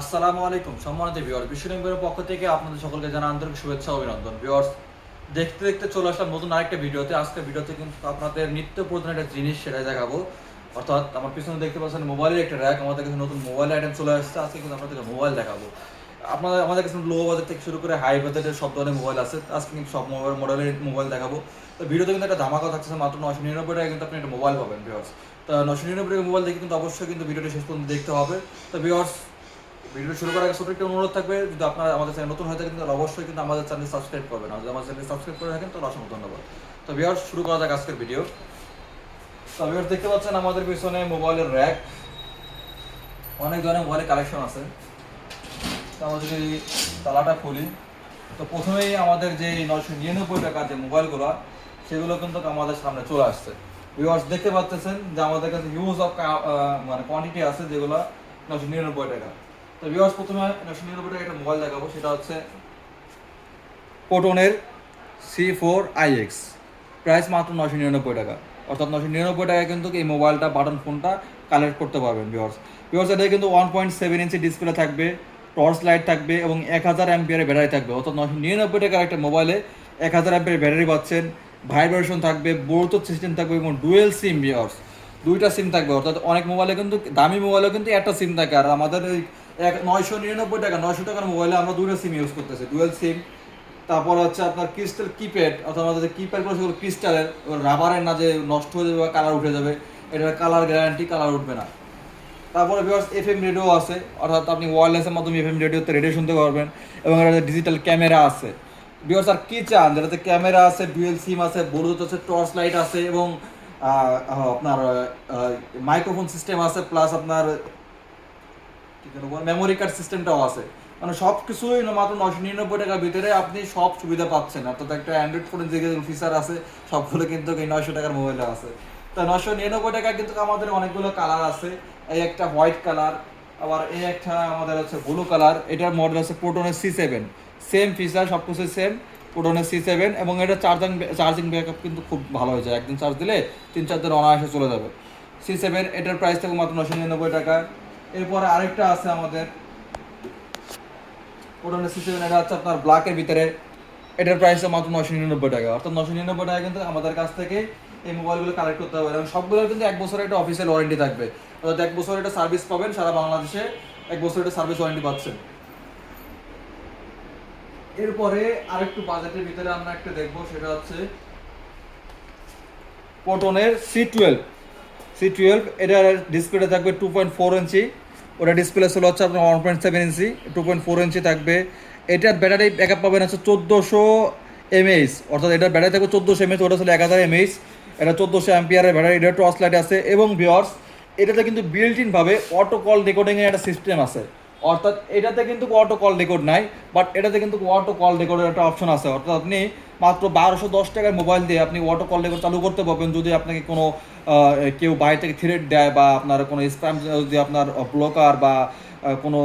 আসসালামু আলাইকুম সম্মানিত ভিউয়ার বিশ্ব নিম্বের পক্ষ থেকে আপনাদের সকলকে জানা আন্তরিক শুভেচ্ছা অভিনন্দন। ভিউয়ার্স দেখতে দেখতে চলে আসলাম নতুন আরেকটা ভিডিওতে। আজকে ভিডিওতে কিন্তু আপনাদের নিত্য প্রয়োজন একটা জিনিস সেটা দেখাবো। অর্থাৎ আমার পিছনে দেখতে পাচ্ছেন মোবাইলের একটা র্যাক আমাদের কাছে নতুন মোবাইল আইটেম চলে আসছে। আজকে কিন্তু আপনাদেরকে মোবাইল দেখাবো। আপনাদের, আমাদের কাছে লো বাজেট থেকে শুরু করে হাই বাজেটের সব ধরনের মোবাইল আছে। আজকে কিন্তু সব মোবাইল মডেলের মোবাইল দেখাবো। তো ভিডিওতে কিন্তু একটা ধামাকা থাকছে মাত্র নশো নিরানব্বই টাকা কিন্তু আপনি একটা মোবাইল পাবেন ভিউয়ার্স তো নশো নিরানব্বই মোবাইল দেখে কিন্তু অবশ্যই কিন্তু ভিডিওটা শেষ পর্যন্ত দেখতে হবে। তো ভিউয়ার্স ভিডিও শুরু করার আগে ছোট একটা অনুরোধ থাকবে, যদি আপনারা আমাদের চ্যানেল নতুন হয়ে থাকেন, তাহলে অবশ্যই কিন্তু আমাদের চ্যানেল সাবস্ক্রাইব করবেন। আর যদি আমাদের চ্যানেল সাবস্ক্রাইব করে থাকেন, তাহলে অসংখ্য ধন্যবাদ। তো ভিউয়ার্স, শুরু করা যাক আজকের ভিডিও। তো ভিউয়ার্স, দেখতে পাচ্ছেন আমাদের পিছনে মোবাইলের র্যাক। অনেক ধরনের মোবাইলের কালেকশন আছে। তো আমরা যদি তালাটা খুলি, তো প্রথমেই আমাদের যে নয়শো নিরানব্বই টাকার যে মোবাইলগুলো, সেগুলো কিন্তু আমাদের সামনে চলে আসছে। ভিউয়ার্স, দেখতে পাচ্ছেন যে আমাদের কাছে ইউজ অফ মানে কোয়ান্টিটি আছে যেগুলো নয়শো নিরানব্বই টাকা। তো ভিউয়ার্স প্রথমে নিরানব্বই টাকা একটা মোবাইল দেখাবো, সেটা হচ্ছে পোটনের সি ফোর আইএক্স প্রাইস মাত্র নশো নিরানব্বই টাকা। অর্থাৎ নশো নিরানব্বই টাকায় কিন্তু এই মোবাইলটা বাটন ফোনটা কালেক্ট করতে পারবেন ভিউয়ার্স ভিউয়ার্স এটা কিন্তু one point seven inch display থাকবে টর্চ লাইট থাকবে এবং এক হাজার অ্যাম্পিয়ারের ব্যাটারি থাকবে। অর্থাৎ নশো নিরানব্বই টাকার একটা মোবাইলে এক হাজার অ্যাম্পিয়ারের ব্যাটারি পাচ্ছেন। ভাইব্রেশন থাকবে ব্লুটুথ সিস্টেম থাকবে এবং ডুয়েল সিম ভিউয়ার্স দুইটা সিম থাকবে, অর্থাৎ অনেক মোবাইলে কিন্তু, দামি মোবাইলে কিন্তু একটা সিম থাকে। আর আমাদের এই এক নয়শো নিরানব্বই টাকা, নয়শো টাকার মোবাইলে আমরা দুইটা সিম ইউজ করতেছি। ডুয়েল সিম তারপর হচ্ছে আপনার ক্রিস্টাল কিপ্যাড অর্থাৎ আমাদের যে কিপ্যাডগুলো সেগুলো ক্রিস্টালের রাবারের না যে নষ্ট হয়ে যাবে বা কালার উঠে যাবে, এটার কালার গ্যারান্টি কালার উঠবে না। তারপরে ভিউয়ার্স এফএম রেডিও আছে, অর্থাৎ আপনি ওয়্যারলেসের মাধ্যমে এফএম রেডিওতে রেডিও শুনতে পারবেন, এবং এটাতে ডিজিটাল ক্যামেরা আছে। ভিউয়ার্স আর কি চান? যেটাতে ক্যামেরা আছে ডুয়েল সিম আছে ব্লুটুথ আছে টর্চ লাইট আছে, এবং আপনার মাইক্রোফোন সিস্টেম আছে প্লাস আপনার মেমোরি কার্ড সিস্টেমটাও আছে। মানে সব কিছুই মাত্র নশো নিরানব্বই টাকার ভিতরে আপনি সব সুবিধা পাচ্ছেন। অর্থাৎ একটা অ্যান্ড্রয়েড ফোনের যে ফিচার আছে, সবগুলো কিন্তু এই নয়শো টাকার মোবাইলে আছে। তো নশো নিরানব্বই টাকা কিন্তু আমাদের অনেকগুলো কালার আছে। এই একটা হোয়াইট কালার আবার এই একটা আমাদের হচ্ছে ব্লু কালার এটার মডেল আছে প্রোটনের সি সেভেন সেম ফিচার সব কিছু সেম প্রোটনের সি সেভেন এবং এটা চার্জিং চার্জিং ব্যাকআপ কিন্তু খুব ভালো হয়ে যায় একদিন চার্জ দিলে তিন চার দিন অনায়াসে চলে যাবে। সি সেভেন এটার প্রাইস থাকবে মাত্র নশো নিরানব্বই টাকা। এরপরে আরেকটা আছে আমাদের। প্রোটনের সি সেভেন এটা হচ্ছে আপনার ব্ল্যাকের ভিতরে। এটার প্রাইস মাত্র নশো নিরানব্বই টাকা। অর্থাৎ নশো নিরানব্বই টাকা কিন্তু আমাদের কাছ থেকে এই মোবাইলগুলো কালেক্ট করতে হবে। এবং সবগুলোর কিন্তু এক বছরের একটা অফিসিয়াল ওয়ারেন্টি থাকবে। অর্থাৎ এক বছর একটা সার্ভিস পাবেন, সারা বাংলাদেশে এক বছর একটা সার্ভিস ওয়ারেন্টি পাচ্ছেন। এরপরে আরেকটু বাজেটের ভিতরে আমরা একটা দেখব, সেটা হচ্ছে পটনের সি টুয়েলভ সি টুয়েলভ এটার ডিসপ্লেটা থাকবে টু পয়েন্ট ফোর ইঞ্চি ওটা ডিসপ্লে ছিল হচ্ছে আপনার one point seven inch two point four inch থাকবে। এটার ব্যাটারি ব্যাক আপ পাবেন হচ্ছে চোদ্দোশো এমএইচ অর্থাৎ এটার ব্যাটারি থাকবে চোদ্দোশো এমএইচ ওটা ছিল এক হাজার এমএইচ এটা চোদ্দোশো অ্যাম্পিয়ারের ব্যাটারি এটা টর্চ লাইট আছে। এবং ভিওর্স এটাতে কিন্তু বিল্ট ইনভাবে অটো কল রেকর্ডিংয়ের একটা সিস্টেম আছে। অর্থাৎ এটাতে কিন্তু অটো কল রেকর্ড নাই বাট এটাতে কিন্তু অটো কল রেকর্ডের একটা অপশন আছে। অর্থাৎ আপনি মাত্র বারোশো দশ টাকার মোবাইল দিয়ে আপনি অটো কল রেকর্ড চালু করতে পারবেন যদি আপনাকে কোনো কেউ বাইরে থেকে থ্রেড দেয় বা আপনার কোনো স্প্যাম যদি আপনার ব্লকার বা কোনো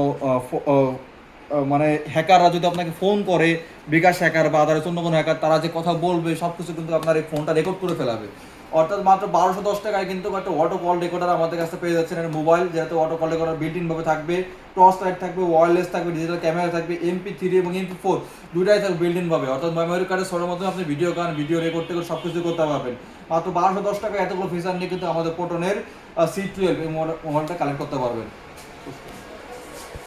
মানে হ্যাকাররা যদি আপনাকে ফোন করে, বিকাশ হ্যাকার বা আদারস অন্য কোনো হ্যাকার তারা যে কথা বলবে সব কিছু কিন্তু আপনার এই ফোনটা রেকর্ড করে ফেলাবে। অর্থাৎ মাত্র বারোশো দশ টাকায় কিন্তু একটা অটো কল রেকর্ডার আমাদের কাছে পেয়ে যাচ্ছেন এটা মোবাইল যেহেতু auto call recorder built in ভাবে থাকবে টর্চ লাইট থাকবে ওয়্যারলেস থাকবে ডিজিটাল ক্যামেরা থাকবে এমপি থ্রি এবং এমপি ফোর দুটাই থাকবে বিল্ট ইন ভাবে। অর্থাৎ মেমোরি কার্ডের সরের মাধ্যমে আপনি ভিডিও গান ভিডিও রেকর্ড টেকর্ড সব কিছু করতে পারবেন। মাত্র বারোশো দশ টাকা এতগুলো ফিচার নিয়ে কিন্তু আমাদের পোটনের সি টুয়েলভ এই মোবাইলটা কালেক্ট করতে পারবেন।